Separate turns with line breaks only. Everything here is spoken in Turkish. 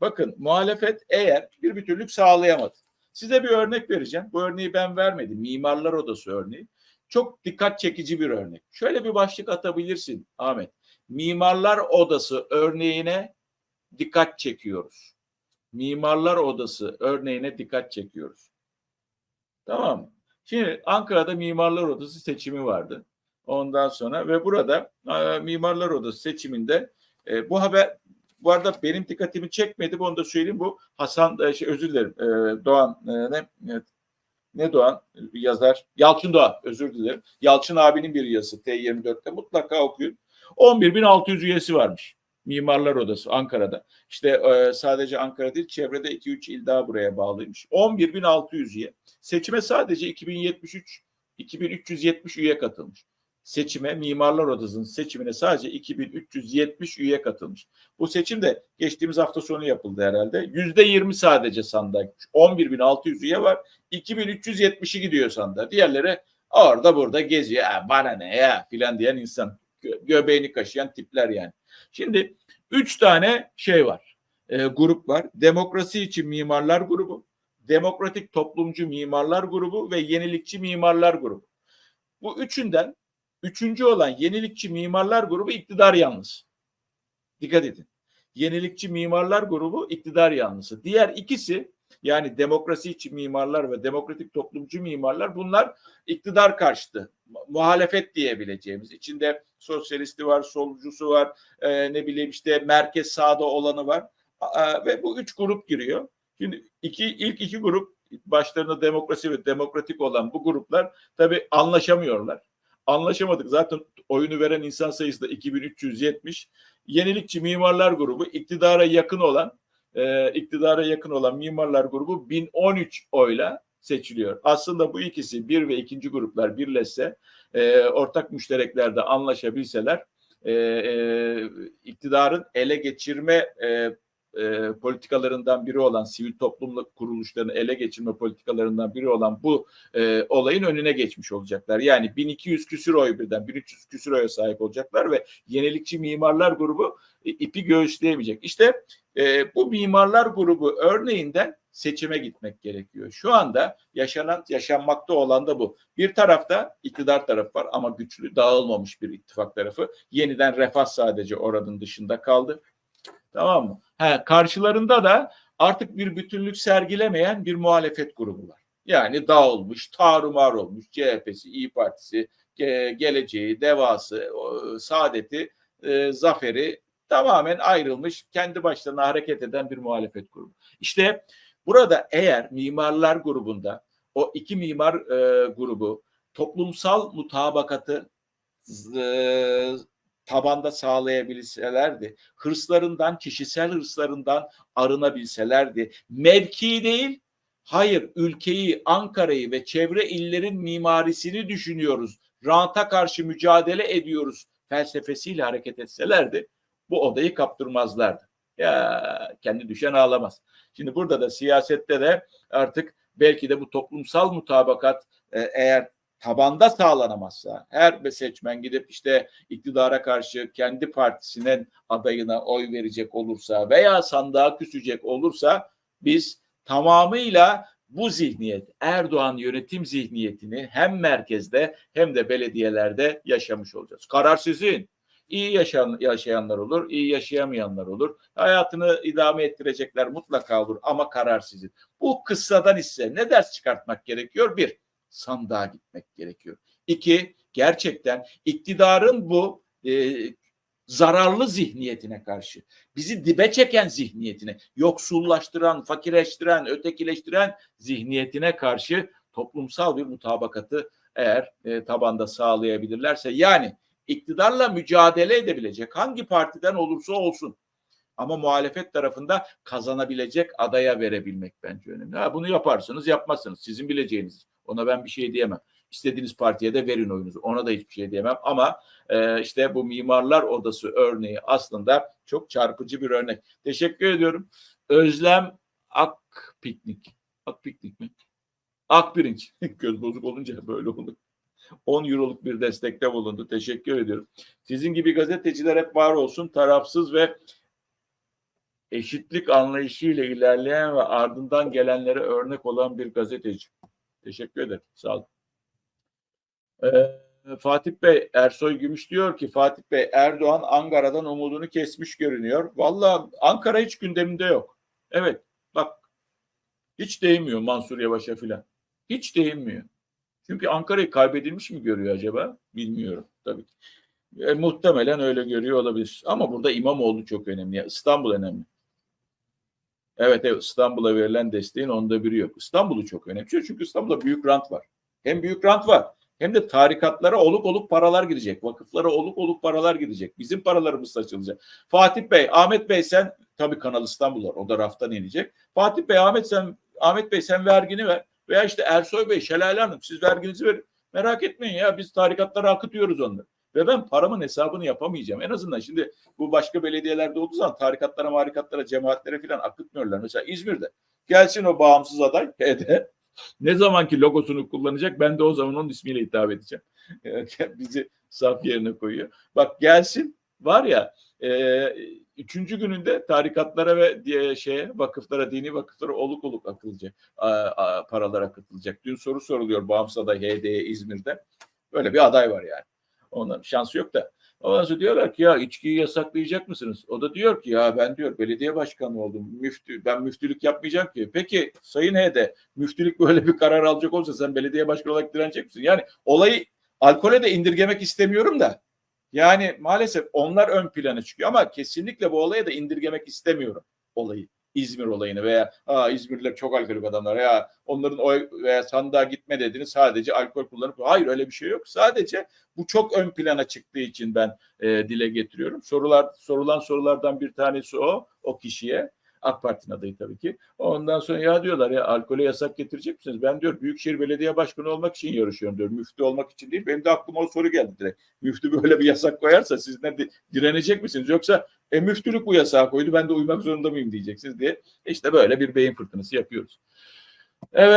Bakın muhalefet eğer bir bütünlük sağlayamadı. Size bir örnek vereceğim. Bu örneği ben vermedim. Mimarlar Odası örneği. Çok dikkat çekici bir örnek. Şöyle bir başlık atabilirsin Ahmet. Mimarlar Odası örneğine dikkat çekiyoruz. Mimarlar Odası örneğine dikkat çekiyoruz. Tamam mı? Şimdi Ankara'da Mimarlar Odası seçimi vardı. Ondan sonra ve burada e, Mimarlar Odası seçiminde e, bu haber bu arada benim dikkatimi çekmedi. Onu da söyleyeyim. Bu Hasan e, şey, özür dilerim. E, Doğan e, ne evet. ne Doğan yazar? Yalçın Doğan özür dilerim. Yalçın abinin bir yazısı T24'te mutlaka okuyun. 11.600 üyesi varmış. Mimarlar Odası Ankara'da. İşte e, sadece Ankara değil çevrede 2-3 il daha buraya bağlıymış. 11.600 üye. Seçime sadece 2073 2370 üye katılmış. Seçime Mimarlar Odası'nın seçimine sadece 2370 üye katılmış. Bu seçim de geçtiğimiz hafta sonu yapıldı herhalde. %20 sadece sandığa gitmiş. 11.600 üye var. 2370'i gidiyor sandığa. Diğerleri orada burada geziyor. Ha, bana ne ya filan diyen insan. Gö- göbeğini kaşıyan tipler yani. Şimdi üç tane şey var. E, grup var. Demokrasi için mimarlar grubu, demokratik toplumcu mimarlar grubu ve yenilikçi mimarlar grubu. Bu üçünden üçüncü olan yenilikçi mimarlar grubu iktidar yanlısı. Dikkat edin. Yenilikçi mimarlar grubu iktidar yanlısı. Diğer ikisi yani demokrasi için mimarlar ve demokratik toplumcu mimarlar bunlar iktidar karşıtı muhalefet diyebileceğimiz içinde sosyalisti var, solcusu var, e, ne bileyim işte merkez sağda olanı var A- ve bu üç grup giriyor. Şimdi iki ilk iki grup başlarında demokrasi ve demokratik olan bu gruplar tabii anlaşamıyorlar. Anlaşamadık. Zaten oyunu veren insan sayısı da 2370. Yenilikçi Mimarlar Grubu iktidara yakın olan e, iktidara yakın olan Mimarlar Grubu 1013 oyla seçiliyor. Aslında bu ikisi bir ve ikinci gruplar birleşse e, ortak müştereklerde anlaşabilseler e, e, iktidarın ele geçirme e, e, politikalarından biri olan sivil toplum kuruluşlarını ele geçirme politikalarından biri olan bu e, olayın önüne geçmiş olacaklar. Yani 1200 küsür oy birden 1300 küsür oya sahip olacaklar ve yenilikçi mimarlar grubu e, ipi göğüsleyemeyecek. İşte e, bu mimarlar grubu örneğinden seçime gitmek gerekiyor. Şu anda yaşanan yaşanmakta olan da bu. Bir tarafta iktidar tarafı var ama güçlü dağılmamış bir ittifak tarafı. Yeniden refah sadece oranın dışında kaldı. Tamam mı? Ha, karşılarında da artık bir bütünlük sergilemeyen bir muhalefet grubu var. Yani dağılmış, tarumar olmuş CHP'si, İyi Partisi, Ge- Geleceği, Devası, Saadet'i, e, Zafer'i tamamen ayrılmış, kendi başlarına hareket eden bir muhalefet grubu. İşte burada eğer mimarlar grubunda o iki mimar e, grubu toplumsal mutabakatı tabanda sağlayabilselerdi, hırslarından, kişisel hırslarından arınabilselerdi, mevki değil, hayır ülkeyi, Ankara'yı ve çevre illerin mimarisini düşünüyoruz, ranta karşı mücadele ediyoruz felsefesiyle hareket etselerdi, bu odayı kaptırmazlardı. Ya kendi düşen ağlamaz. Şimdi burada da siyasette de artık belki de bu toplumsal mutabakat e, eğer tabanda sağlanamazsa her seçmen gidip işte iktidara karşı kendi partisinin adayına oy verecek olursa veya sandığa küsecek olursa biz tamamıyla bu zihniyet Erdoğan yönetim zihniyetini hem merkezde hem de belediyelerde yaşamış olacağız. Karar sizin. İyi yaşayan, yaşayanlar olur, iyi yaşayamayanlar olur. Hayatını idame ettirecekler mutlaka olur ama karar sizin. Bu kıssadan ise ne ders çıkartmak gerekiyor? Bir, sandığa gitmek gerekiyor. İki, gerçekten iktidarın bu e, zararlı zihniyetine karşı, bizi dibe çeken zihniyetine, yoksullaştıran, fakirleştiren, ötekileştiren zihniyetine karşı toplumsal bir mutabakatı eğer e, tabanda sağlayabilirlerse yani iktidarla mücadele edebilecek hangi partiden olursa olsun ama muhalefet tarafında kazanabilecek adaya verebilmek bence önemli. Ha, bunu yaparsınız yapmazsınız sizin bileceğiniz. Ona ben bir şey diyemem. İstediğiniz partiye de verin oyunuzu. Ona da hiçbir şey diyemem. Ama e, işte bu mimarlar odası örneği aslında çok çarpıcı bir örnek. Teşekkür ediyorum. Özlem Ak Piknik. Ak Piknik mi? Ak Pirinç. Göz bozuk olunca böyle olur. 10 euroluk bir destekte bulundu. Teşekkür ediyorum. Sizin gibi gazeteciler hep var olsun. Tarafsız ve eşitlik anlayışıyla ilerleyen ve ardından gelenlere örnek olan bir gazeteci. Teşekkür ederim. Sağ olun. Ee, Fatih Bey, Ersoy Gümüş diyor ki Fatih Bey Erdoğan Ankara'dan umudunu kesmiş görünüyor. Vallahi Ankara hiç gündeminde yok. Evet bak hiç değinmiyor Mansur Yavaş'a filan. Hiç değinmiyor. Çünkü Ankara'yı kaybedilmiş mi görüyor acaba? Bilmiyorum tabii. E, muhtemelen öyle görüyor olabilir. Ama burada İmamoğlu çok önemli. İstanbul önemli. Evet evet İstanbul'a verilen desteğin onda biri yok. İstanbul'u çok önemli. Çünkü İstanbul'da büyük rant var. Hem büyük rant var hem de tarikatlara oluk oluk paralar gidecek. Vakıflara oluk oluk paralar gidecek. Bizim paralarımız saçılacak. Fatih Bey, Ahmet Bey sen tabii Kanal İstanbul var. O da raftan inecek. Fatih Bey, Ahmet sen Ahmet Bey sen vergini ver. Veya işte Ersoy Bey, Şelale Hanım siz verginizi verin. Merak etmeyin ya biz tarikatlara akıtıyoruz onları. Ve ben paramın hesabını yapamayacağım. En azından şimdi bu başka belediyelerde olduğu zaman tarikatlara, marikatlara, cemaatlere falan akıtmıyorlar. Mesela İzmir'de gelsin o bağımsız aday HD. Ne zamanki logosunu kullanacak ben de o zaman onun ismiyle hitap edeceğim. Bizi saf yerine koyuyor. Bak gelsin var ya e, üçüncü gününde tarikatlara ve diye şeye vakıflara, dini vakıflara oluk oluk akılacak. A, a, paralar akıtılacak. Dün soru soruluyor bağımsız aday HD'ye İzmir'de. Böyle bir aday var yani. Onların şansı yok da. Ondan sonra diyorlar ki ya içkiyi yasaklayacak mısınız? O da diyor ki ya ben diyor belediye başkanı oldum. Müftü, ben müftülük yapmayacağım ki. Peki Sayın H'de müftülük böyle bir karar alacak olsa sen belediye başkanı olarak direnecek misin? Yani olayı alkole de indirgemek istemiyorum da. Yani maalesef onlar ön plana çıkıyor ama kesinlikle bu olaya da indirgemek istemiyorum olayı. İzmir olayını veya Aa, İzmirliler çok alkolik adamlar ya onların oy veya sandığa gitme dediniz sadece alkol kullanıp hayır öyle bir şey yok. Sadece bu çok ön plana çıktığı için ben e, dile getiriyorum. Sorular sorulan sorulardan bir tanesi o o kişiye AK Parti'nin adayı tabii ki. Ondan sonra ya diyorlar ya alkole yasak getirecek misiniz? Ben diyor Büyükşehir Belediye Başkanı olmak için yarışıyorum diyor. Müftü olmak için değil. Benim de aklıma o soru geldi direkt. Müftü böyle bir yasak koyarsa siz ne di- direnecek misiniz? Yoksa e, müftülük bu yasağı koydu ben de uymak zorunda mıyım diyeceksiniz diye. İşte böyle bir beyin fırtınası yapıyoruz. Evet.